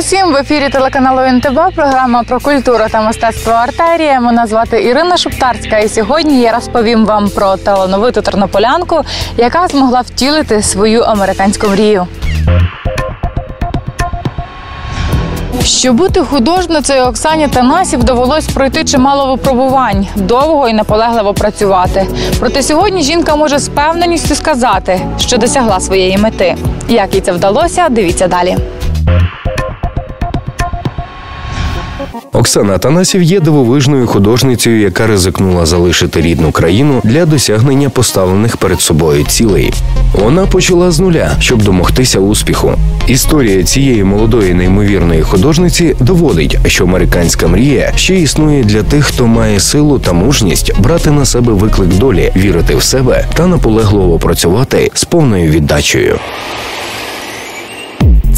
Усім в ефірі телеканалу НТВ. Програма про культуру та мистецтво артерія. Мене звати Ірина Шуптарська. І сьогодні я розповім вам про талановиту тернополянку, яка змогла втілити свою американську мрію. Щоб бути художницею Оксані Танасів довелось пройти чимало випробувань, довго і наполегливо працювати. Проте сьогодні жінка може з певненістю сказати, що досягла своєї мети. Як їй це вдалося, дивіться далі. Оксана Танасів є дивовижною художницею, яка ризикнула залишити рідну країну для досягнення поставлених перед собою цілей. Вона почала з нуля, щоб домогтися успіху. Історія цієї молодої неймовірної художниці доводить, що американська мрія ще існує для тих, хто має силу та мужність брати на себе виклик долі, вірити в себе та наполегливо працювати з повною віддачею.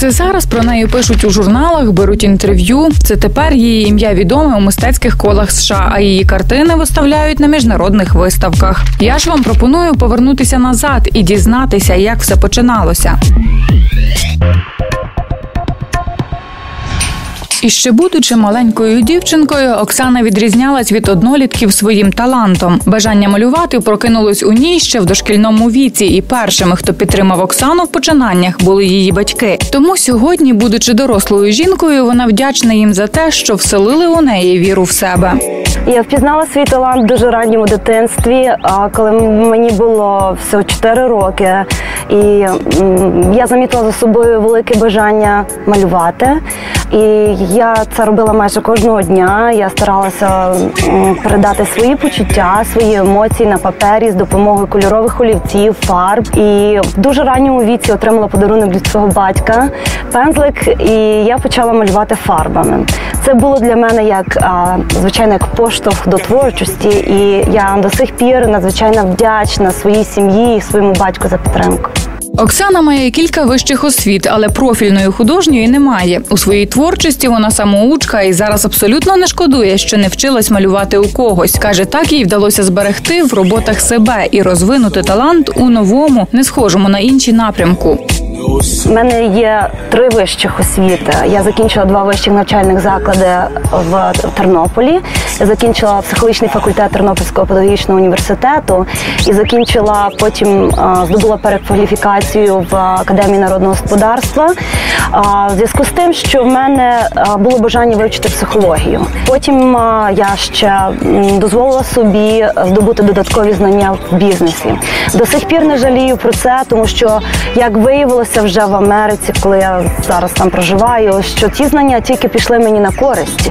Це зараз про неї пишуть у журналах, беруть інтерв'ю. Це тепер її ім'я відоме у мистецьких колах США, а її картини виставляють на міжнародних виставках. Я ж вам пропоную повернутися назад і дізнатися, як все починалося. І ще будучи маленькою дівчинкою, Оксана відрізнялась від однолітків своїм талантом. Бажання малювати прокинулось у ній ще в дошкільному віці, і першими, хто підтримав Оксану в починаннях, були її батьки. Тому сьогодні, будучи дорослою жінкою, вона вдячна їм за те, що вселили у неї віру в себе. Я впізнала свій талант в дуже ранньому дитинстві, а коли мені було всього 4 роки, і я замітила за собою велике бажання малювати. І я це робила майже кожного дня. Я старалася передати свої почуття, свої емоції на папері з допомогою кольорових олівців, фарб. І в дуже ранньому віці отримала подарунок від свого батька пензлик, і я почала малювати фарбами. Це було для мене як звичайно як поштовх до творчості, і я до сих пір надзвичайно вдячна своїй сім'ї і своєму батьку за підтримку. Оксана має кілька вищих освіт, але профільної художньої немає. У своїй творчості вона самоучка і зараз абсолютно не шкодує, що не вчилась малювати у когось. каже, так їй вдалося зберегти в роботах себе і розвинути талант у новому, не схожому на інші напрямку. У мене є три вищих освіти. Я закінчила два вищих навчальних заклади в Тернополі. Я закінчила психологічний факультет Тернопільського педагогічного університету і закінчила потім здобула перекваліфікацію в академії народного господарства. В зв'язку з тим, що в мене було бажання вивчити психологію. Потім я ще дозволила собі здобути додаткові знання в бізнесі. До сих пір не жалію про це, тому що як виявилося вже в Америці, коли я зараз там проживаю, що ті знання тільки пішли мені на користь.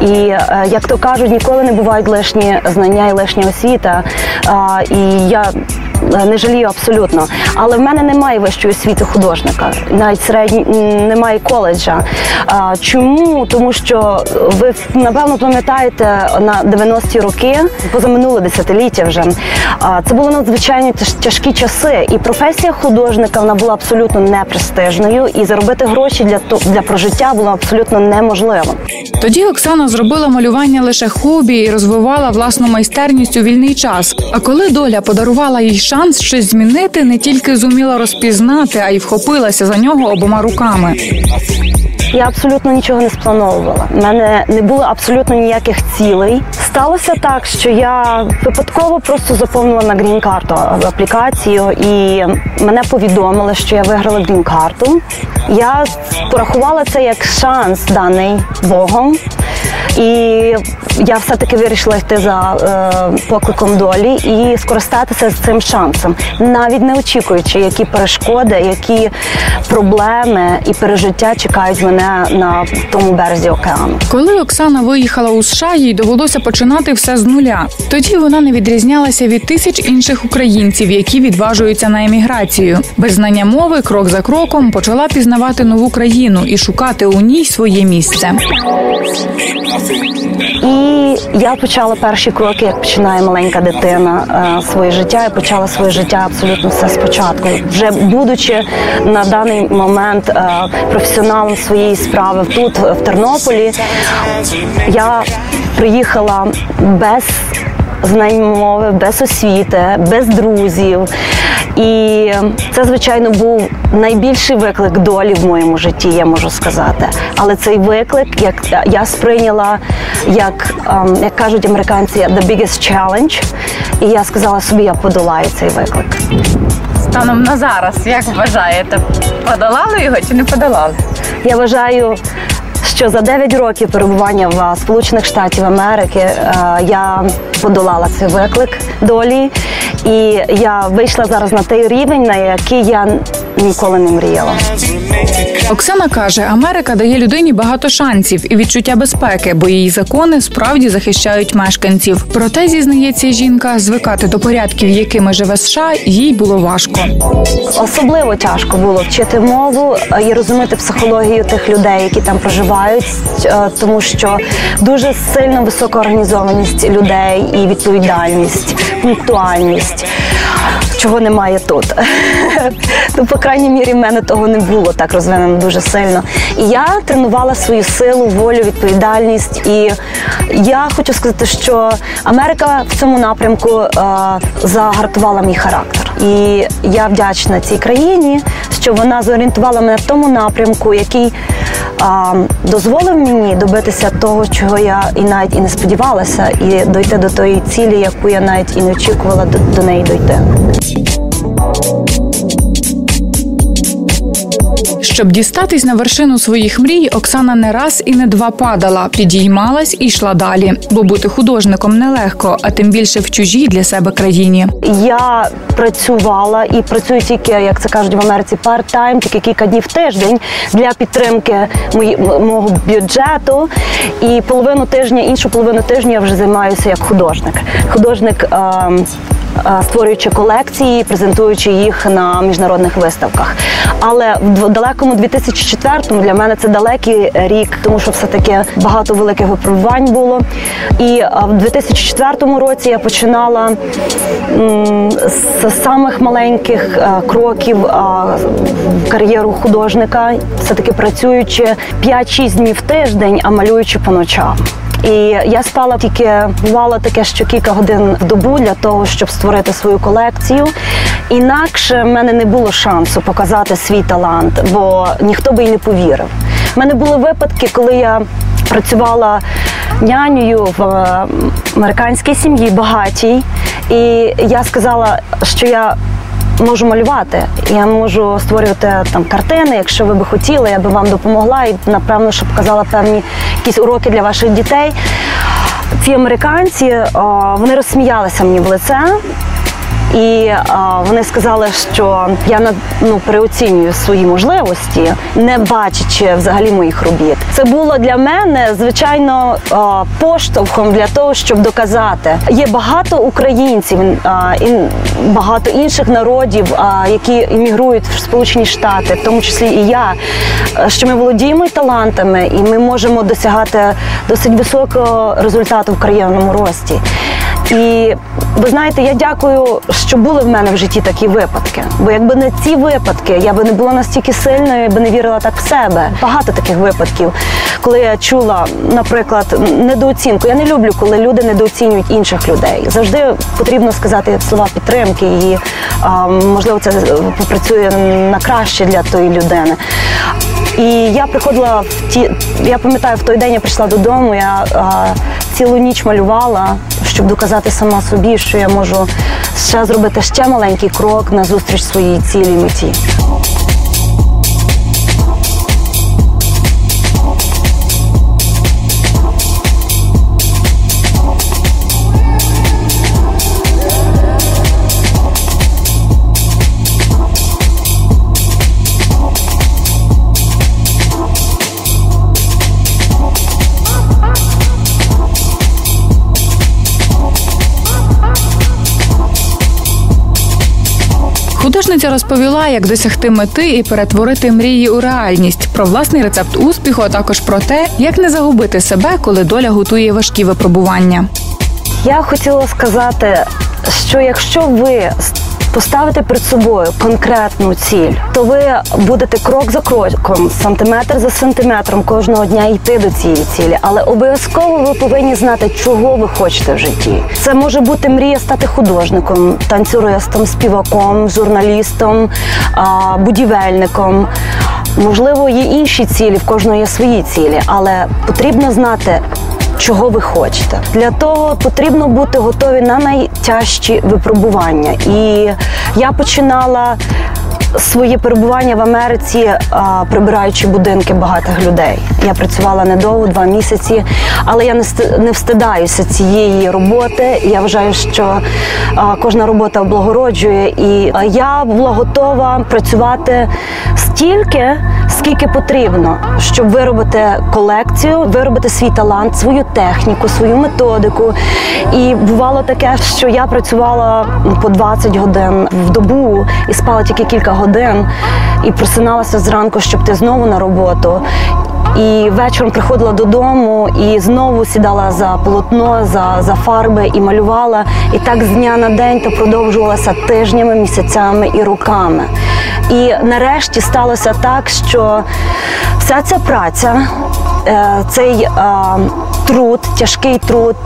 І е, як то кажуть, ніколи не бувають лишні знання і лишня освіта. І я не жалію абсолютно. Але в мене немає вищої освіти художника, навіть середньої немає коледжа. А, Чому? Тому що ви напевно пам'ятаєте на 90-ті роки, позаминуле десятиліття вже. а, Це були надзвичайно тяжкі часи, і професія художника вона була абсолютно непрестижною, і заробити гроші для для прожиття було абсолютно неможливо. Тоді Оксана зробила малювання лише хобі і розвивала власну майстерність у вільний час. А коли доля подарувала їй шанс щось змінити, не тільки зуміла розпізнати, а й вхопилася за нього обома руками. Я абсолютно нічого не сплановувала. У мене не було абсолютно ніяких цілей. Сталося так, що я випадково просто заповнила на грін-карту аплікацію, і мене повідомили, що я виграла грін-карту. Я порахувала це як шанс даний Богом. І я все-таки вирішила йти за е, покликом долі і скористатися з цим шансом, навіть не очікуючи, які перешкоди, які проблеми і пережиття чекають мене на тому березі океану. Коли Оксана виїхала у США, їй довелося починати все з нуля. Тоді вона не відрізнялася від тисяч інших українців, які відважуються на еміграцію. Без знання мови, крок за кроком, почала пізнавати нову країну і шукати у ній своє місце. І я почала перші кроки, як починає маленька дитина е, своє життя. Я почала своє життя абсолютно все спочатку. Вже будучи на даний момент е, професіоналом своєї справи тут, в Тернополі, я приїхала без знань мови, без освіти, без друзів. І це, звичайно, був найбільший виклик долі в моєму житті, я можу сказати. Але цей виклик, як я сприйняла, як, ем, як кажуть американці, the biggest challenge. І я сказала собі, я подолаю цей виклик. Станом на зараз, як вважаєте, подолали його чи не подолали? Я вважаю, що за 9 років перебування в Сполучених Штатів Америки е, я подолала цей виклик долі, і я вийшла зараз на той рівень, на який я ніколи не мріяла. Оксана каже, Америка дає людині багато шансів і відчуття безпеки, бо її закони справді захищають мешканців. Проте зізнається жінка, звикати до порядків, якими живе США, їй було важко. Особливо тяжко було вчити мову е, і розуміти психологію тих людей, які там проживають, е, тому що дуже сильно висока організованість людей і відповідальність, пунктуальність. Чого немає тут. Ну, по крайній мірі, в мене того не було так розвинено дуже сильно. І я тренувала свою силу, волю, відповідальність. І я хочу сказати, що Америка в цьому напрямку е, загартувала мій характер. І я вдячна цій країні, що вона зорієнтувала мене в тому напрямку, який а, дозволив мені добитися того, чого я і навіть і не сподівалася, і дойти до тої цілі, яку я навіть і не очікувала до, до неї дойти. Щоб дістатись на вершину своїх мрій, Оксана не раз і не два падала, підіймалась і йшла далі. Бо бути художником нелегко, а тим більше в чужій для себе країні. Я працювала і працюю тільки, як це кажуть в Америці, парт-тайм, тільки кілька днів в тиждень для підтримки мої, мого бюджету. І половину тижня, іншу половину тижня я вже займаюся як художник. Художник. Е- Створюючи колекції, презентуючи їх на міжнародних виставках. Але в далекому 2004-му для мене це далекий рік, тому що все таки багато великих випробувань було. І в 2004 році я починала з самих маленьких кроків кар'єру художника, все таки працюючи 5-6 днів в тиждень, а малюючи по ночам. І я спала тільки бувало таке, що кілька годин в добу для того, щоб створити свою колекцію. Інакше в мене не було шансу показати свій талант, бо ніхто би й не повірив. У мене були випадки, коли я працювала нянею в е, американській сім'ї багатій, і я сказала, що я можу малювати. Я можу створювати там картини. Якщо ви би хотіли, я би вам допомогла і напевно, що показала певні якісь уроки для ваших дітей. Ці американці вони розсміялися мені в лице. І а, вони сказали, що я ну, переоцінюю свої можливості, не бачачи взагалі моїх робіт. Це було для мене звичайно а, поштовхом для того, щоб доказати. Є багато українців а, і багато інших народів, а, які іммігрують в Сполучені Штати, в тому числі і я, що ми володіємо талантами, і ми можемо досягати досить високого результату в кар'єрному рості. І ви знаєте, я дякую, що були в мене в житті такі випадки. Бо якби не ці випадки, я би не була настільки сильною, я би не вірила так в себе. Багато таких випадків, коли я чула, наприклад, недооцінку. Я не люблю, коли люди недооцінюють інших людей. Завжди потрібно сказати слова підтримки, і можливо це попрацює на краще для тої людини. І я приходила в ті. Я пам'ятаю, в той день я прийшла додому. Я а, цілу ніч малювала, щоб доказати сама собі, що я можу ще зробити ще маленький крок на зустріч своїй цілій меті. Художниця розповіла, як досягти мети і перетворити мрії у реальність, про власний рецепт успіху, а також про те, як не загубити себе, коли доля готує важкі випробування. Я хотіла сказати, що якщо ви поставите перед собою конкретну ціль, то ви будете крок за кроком, сантиметр за сантиметром кожного дня йти до цієї цілі, але обов'язково ви повинні знати, чого ви хочете в житті. Це може бути мрія стати художником, танцюристом, співаком, журналістом, будівельником. Можливо, є інші цілі, в кожного є свої цілі, але потрібно знати. Чого ви хочете для того потрібно бути готові на найтяжчі випробування, і я починала своє перебування в Америці, прибираючи будинки багатих людей. Я працювала недовго, два місяці, але я не встидаюся цієї роботи. Я вважаю, що кожна робота облагороджує, і я була готова працювати стільки, скільки потрібно, щоб виробити колекцію, виробити свій талант, свою техніку, свою методику. І бувало таке, що я працювала по 20 годин в добу і спала тільки кілька годин і просиналася зранку, щоб ти знову на роботу. І вечором приходила додому і знову сідала за полотно, за за фарби і малювала. І так з дня на день то продовжувалося тижнями, місяцями і руками. І нарешті сталося так, що вся ця праця, е, цей труд, тяжкий труд,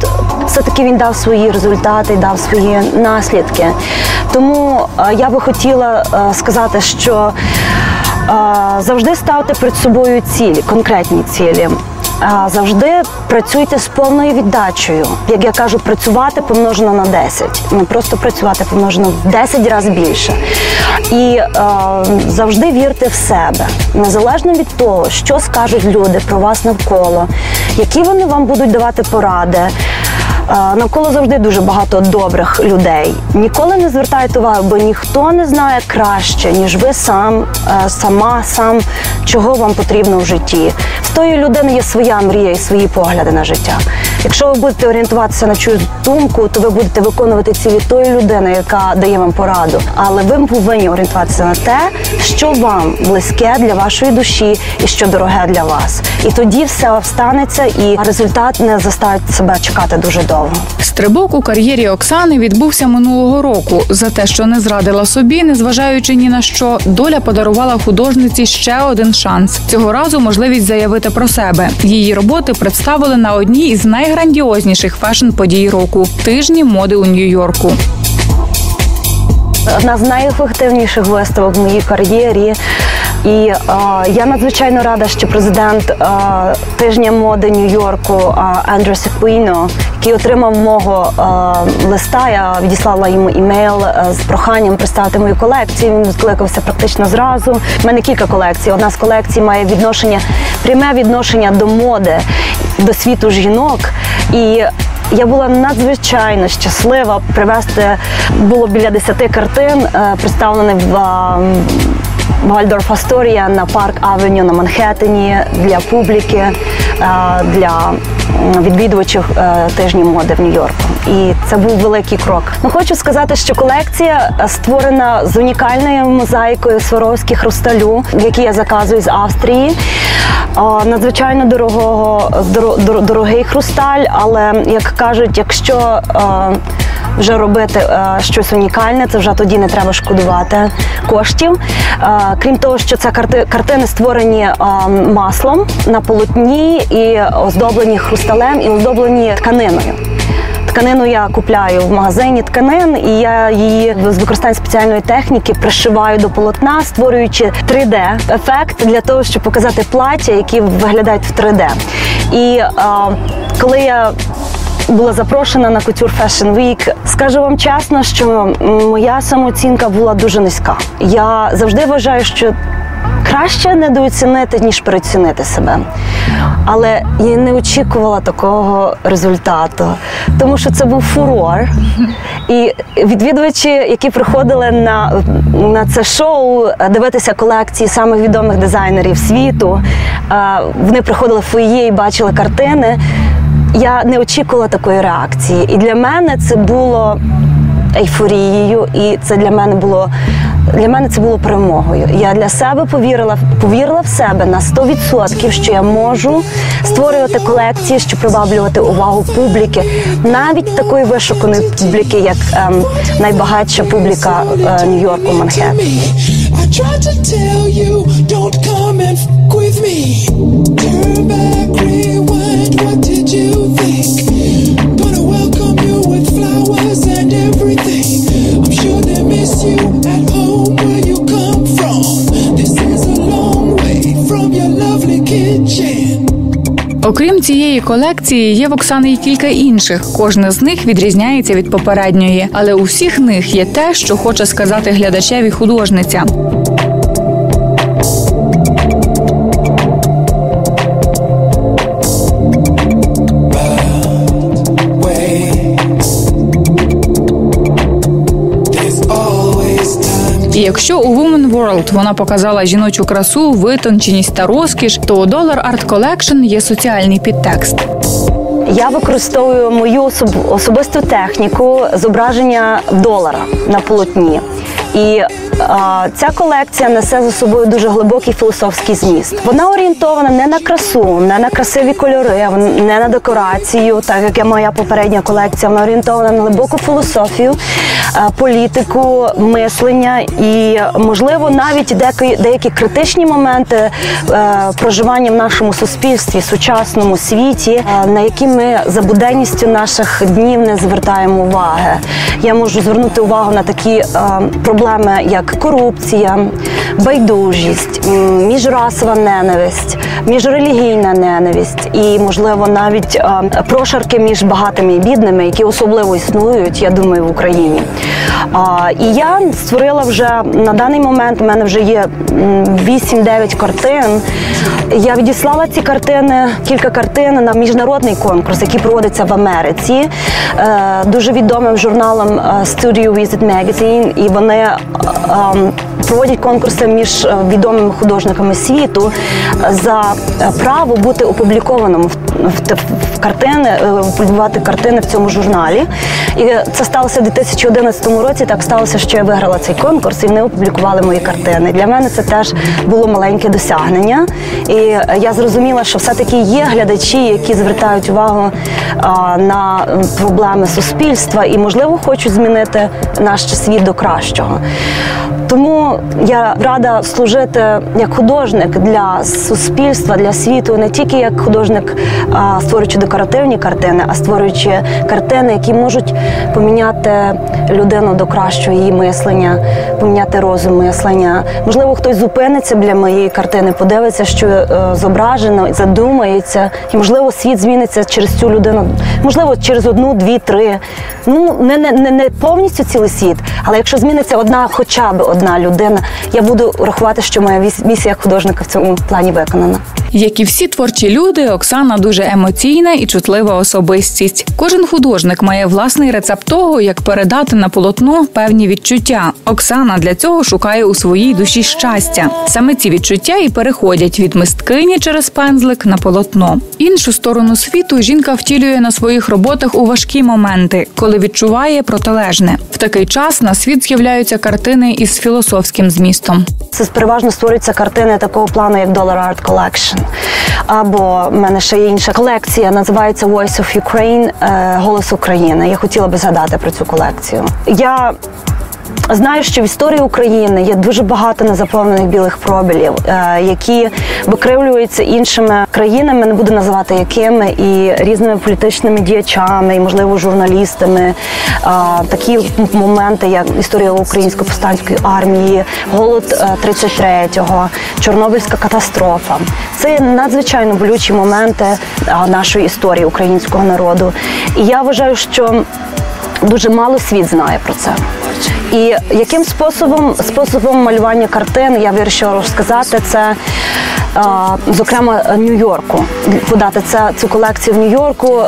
все-таки він дав свої результати, дав свої наслідки. Тому я би хотіла сказати, що завжди ставте перед собою цілі, конкретні цілі. Завжди працюйте з повною віддачею. Як я кажу, працювати помножено на 10. Не просто працювати помножено в 10 разів більше. І е, завжди вірте в себе, незалежно від того, що скажуть люди про вас навколо, які вони вам будуть давати поради. Навколо завжди дуже багато добрих людей. Ніколи не звертайте увагу, бо ніхто не знає краще, ніж ви сам, е, сама, сам, чого вам потрібно в житті. В тої людини є своя мрія і свої погляди на життя. Якщо ви будете орієнтуватися на чиюсь думку, то ви будете виконувати цілі тої людини, яка дає вам пораду. Але ви повинні орієнтуватися на те, що вам близьке для вашої душі і що дороге для вас. І тоді все встанеться, і результат не заставить себе чекати дуже довго. Стрибок у кар'єрі Оксани відбувся минулого року. За те, що не зрадила собі, незважаючи ні на що, доля подарувала художниці ще один шанс. Цього разу можливість заявити про себе. Її роботи представили на одній із найграндіозніших фешн-подій року тижні моди у Нью-Йорку. Одна з найефективніших виставок в моїй кар'єрі. І е, я надзвичайно рада, що президент е, тижня моди Нью-Йорку Андрю Секвіно, який отримав мого е, листа, я відіслала йому імейл е, з проханням представити мою колекцію. Він відкликався практично зразу. У мене кілька колекцій. Одна з колекцій має відношення, пряме відношення до моди, до світу жінок. І я була надзвичайно щаслива привезти було біля десяти картин, е, представлених в Вальдорф Асторія на парк Авеню на Манхеттені для публіки, е, для відвідувачів е, тижні моди в Нью-Йорку. І це був великий крок. Ну хочу сказати, що колекція створена з унікальною мозаїкою Сваровських хрусталю, які я заказую з Австрії. Надзвичайно дорогого дорогий хрусталь, але як кажуть, якщо вже робити е, щось унікальне, це вже тоді не треба шкодувати коштів. Е, крім того, що це карти, картини створені е, маслом на полотні і оздоблені хрусталем і оздоблені тканиною. Тканину я купляю в магазині тканин, і я її з використанням спеціальної техніки пришиваю до полотна, створюючи 3D-ефект для того, щоб показати плаття, які виглядають в 3D. І а, коли я була запрошена на Couture Fashion Week. Скажу вам чесно, що моя самооцінка була дуже низька. Я завжди вважаю, що краще недооцінити, ніж переоцінити себе. Але я не очікувала такого результату, тому що це був фурор. І відвідувачі, які приходили на на це шоу дивитися колекції самих відомих дизайнерів світу, вони приходили в фоє і бачили картини я не очікувала такої реакції. І для мене це було ейфорією, і це для мене було для мене це було перемогою. Я для себе повірила, повірила в себе на 100%, що я можу створювати колекції, щоб приваблювати увагу публіки, навіть такої вишуканої публіки, як ем, найбагатша публіка е, Нью-Йорку Манхеттен. Цієї колекції, є в Оксани й кілька інших. Кожна з них відрізняється від попередньої, але у всіх них є те, що хоче сказати глядачеві художниця. Woman World вона показала жіночу красу, витонченість та розкіш, то Dollar Art Collection є соціальний підтекст. Я використовую мою особ- особисту техніку зображення долара на полотні. І а, ця колекція несе за собою дуже глибокий філософський зміст. Вона орієнтована не на красу, не на красиві кольори, не на декорацію, так як моя попередня колекція. Вона орієнтована на глибоку філософію, політику, мислення і, можливо, навіть деякі, деякі критичні моменти е, проживання в нашому суспільстві, сучасному світі, е, на які ми за буденністю наших днів не звертаємо уваги. Я можу звернути увагу на такі е, проблеми, як корупція, байдужість, міжрасова ненависть, міжрелігійна ненависть і, можливо, навіть е, прошарки між багатими і бідними, які особливо існують, я думаю, в Україні. І я створила вже на даний момент. У мене вже є 8-9 картин. Я відіслала ці картини, кілька картин на міжнародний конкурс, який проводиться в Америці, е, дуже відомим журналом е, Studio Visit Magazine, і вони е, ем, проводять конкурси між відомими художниками світу за право бути опублікованим в, в, картини, опублікувати картини в цьому журналі. І це сталося в 2011 році. Так сталося, що я виграла цей конкурс, і вони опублікували мої картини. Для мене це теж було маленьке досягнення. І е, я зрозуміла, що все-таки є глядачі, які звертають увагу а, на проблеми суспільства і, можливо, хочуть змінити наш світ до кращого. Я рада служити як художник для суспільства, для світу, не тільки як художник, а, створюючи декоративні картини, а створюючи картини, які можуть поміняти людину до кращого її мислення, поміняти розум мислення. Можливо, хтось зупиниться біля моєї картини, подивиться, що е, зображено, задумається, і можливо світ зміниться через цю людину. Можливо, через одну, дві, три. Ну не, не, не повністю цілий світ, але якщо зміниться одна, хоча б одна людина, я буду рахувати, що моя місія художника в цьому плані виконана. Як і всі творчі люди, Оксана дуже емоційна і чутлива особистість. Кожен художник має власний рецепт того, як передати на полотно певні відчуття. Оксана для цього шукає у своїй душі щастя. Саме ці відчуття і переходять від мисткині через пензлик на полотно. Іншу сторону світу жінка втілює на своїх роботах у важкі моменти, коли відчуває протилежне. В такий час на світ з'являються картини із філософським змістом. Це переважно створюються картини такого плану, як Dollar Art Collection. Або в мене ще є інша колекція, називається Voice of Ukraine е, Голос України. Я хотіла би згадати про цю колекцію. Я Знаю, що в історії України є дуже багато незаповнених білих пробілів, е, які викривлюються іншими країнами, не буду називати якими, і різними політичними діячами, і можливо журналістами. Е, Такі моменти, як історія української повстанської армії, голод е, 33-го, Чорнобильська катастрофа. Це надзвичайно болючі моменти е, нашої історії українського народу. І я вважаю, що дуже мало світ знає про це. І яким способом способом малювання картин я вирішила розказати це. Зокрема, Нью-Йорку подати це цю колекцію в Нью-Йорку.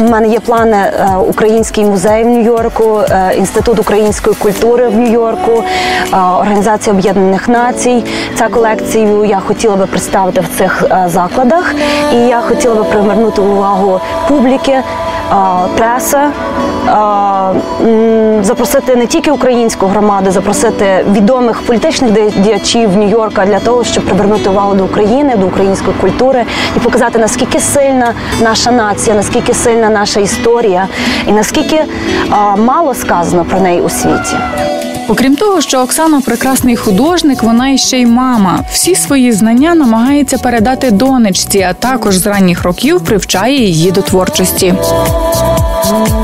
У мене є плани е, Український музей в Нью-Йорку, е, інститут української культури в Нью-Йорку, е, Організація Об'єднаних Націй. Цю колекцію я хотіла би представити в цих закладах, і я хотіла би привернути увагу публіки преси, а, м, запросити не тільки українську громаду, запросити відомих політичних діячів Нью-Йорка для того, щоб привернути увагу до України, до української культури і показати наскільки сильна наша нація, наскільки сильна наша історія, і наскільки мало сказано про неї у світі. Окрім того, що Оксана прекрасний художник, вона іще й мама. Всі свої знання намагається передати донечці, а також з ранніх років привчає її до творчості.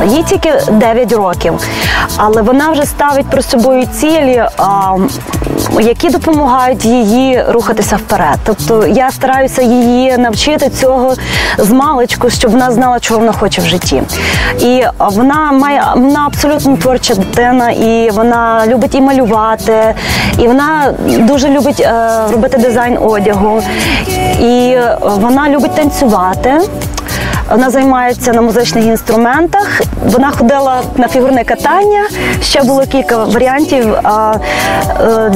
Їй тільки 9 років, але вона вже ставить про собою цілі, а, які допомагають їй рухатися вперед. Тобто я стараюся її навчити цього з маличку, щоб вона знала, чого вона хоче в житті. І вона має вона абсолютно творча дитина, і вона любить і малювати, і вона дуже любить е, робити дизайн одягу, і вона любить танцювати. Вона займається на музичних інструментах. Вона ходила на фігурне катання. Ще було кілька варіантів а, е,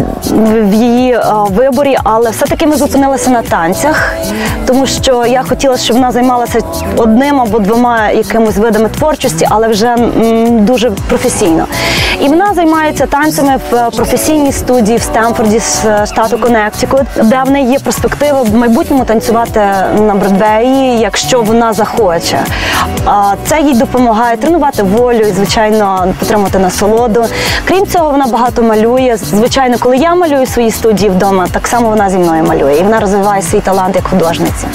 в її а, виборі, але все-таки ми зупинилися на танцях, тому що я хотіла, щоб вона займалася одним або двома якимось видами творчості, але вже м, дуже професійно. І вона займається танцями в професійній студії в Стемфорді з е, штату Коннектикут, де в неї є перспектива в майбутньому танцювати на Бродвеї, якщо вона захоче. А Це їй допомагає тренувати волю і, звичайно, підтримувати насолоду. Крім цього, вона багато малює. Звичайно, коли я малюю в своїй студії вдома, так само вона зі мною малює. І вона розвиває свій талант як художниця.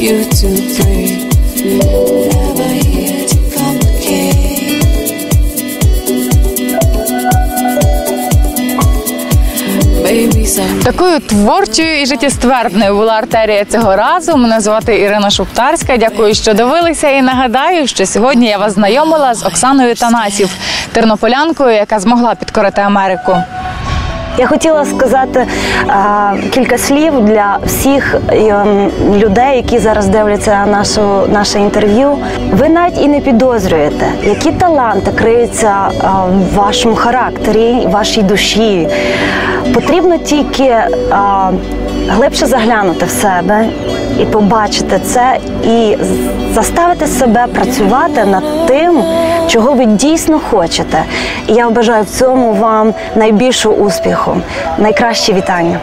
You to. Такою творчою і життєствердною була артерія цього разу. Мене звати Ірина Шуптарська. Дякую, що дивилися. І нагадаю, що сьогодні я вас знайомила з Оксаною Танасів, тернополянкою, яка змогла підкорити Америку. Я хотіла сказати а, кілька слів для всіх а, людей, які зараз дивляться нашу, наше інтерв'ю. Ви навіть і не підозрюєте, які таланти криються а, в вашому характері, вашій душі. Потрібно тільки а, глибше заглянути в себе і побачити це, і заставити себе працювати над тим, чого ви дійсно хочете. І я бажаю в цьому вам найбільшого успіху. Найкращі вітання.